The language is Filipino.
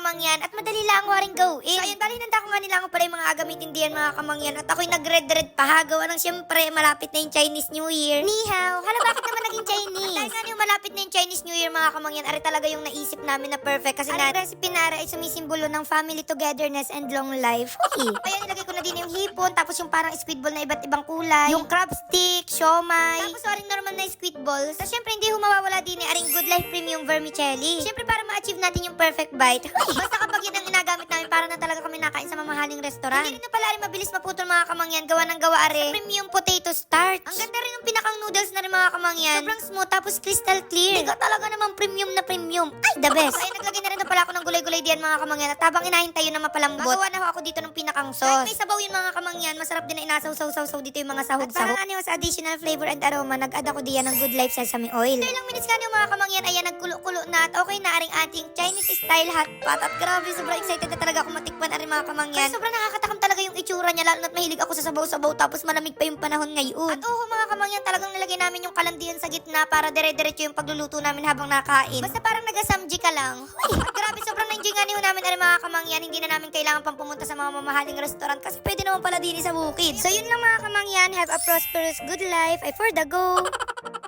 madali lang ako ring gawin. So ayun, bali nanda ko nga nila ako pala yung mga agamitin diyan mga kamangyan at ako'y nag-red-red pa ha. Gawa ng syempre malapit na yung Chinese New Year. Ni hao. Hala, bakit naman naging Chinese? Dahil nga yung malapit na yung Chinese New Year mga kamangyan, ari talaga yung naisip namin na perfect kasi na recipe nara ay sumisimbolo ng family togetherness and long life. Uy. Ayan, nilagay ko na din yung hipon, tapos yung parang squid ball na iba't ibang kulay, yung crab stick, siomay, tapos aring normal na squid balls. Tapos syempre hindi humawawala din eh, aring good life premium vermicelli. Syempre para ma-achieve natin yung perfect bite. Basta kapag yun ang inagamit namin, para na talaga kami nakain sa mamahaling restaurant. Hindi rin na pala rin mabilis maputol mga kamangyan, gawa ng gawa are. Sa premium potato starch. Ang ganda rin ng pinakang noodles na rin mga kamangyan. Sobrang smooth, tapos crystal clear. Hindi talaga namang premium na premium. Ay, the best. Ay, gulay-gulay diyan mga kamangyan. At habang inahintay yun na mapalambot, magawa na ako dito ng pinakang sauce. Kahit may sabaw yun mga kamangyan, masarap din na inasaw-saw-saw dito yung mga sahog-sahog. At parang ano sa additional flavor and aroma, nag-add ako diyan ng good life sesame oil. After ilang minutes nga yung mga kamangyan, ayan, nagkulo-kulo na at okay na aring ating Chinese style hot pot. At grabe, sobrang excited na talaga ako matikman aring mga kamangyan. Kasi sobrang nakakatakam talaga yung itsura niya, lalo na't mahilig ako sa sabaw-sabaw tapos malamig pa yung panahon ngayon. At oo mga kamangyan, talagang nilagay namin yung kalandian sa gitna para dire-diretso yung pagluluto namin habang nakain. Basta parang nagasamji ka lang. Uy, at grabe, sobrang nga niyo namin aring mga kamangyan. Hindi na namin kailangan pang pumunta sa mga mamahaling restaurant kasi pwede naman pala din sa bukid. So yun lang mga kamangyan, have a prosperous good life. I for the go.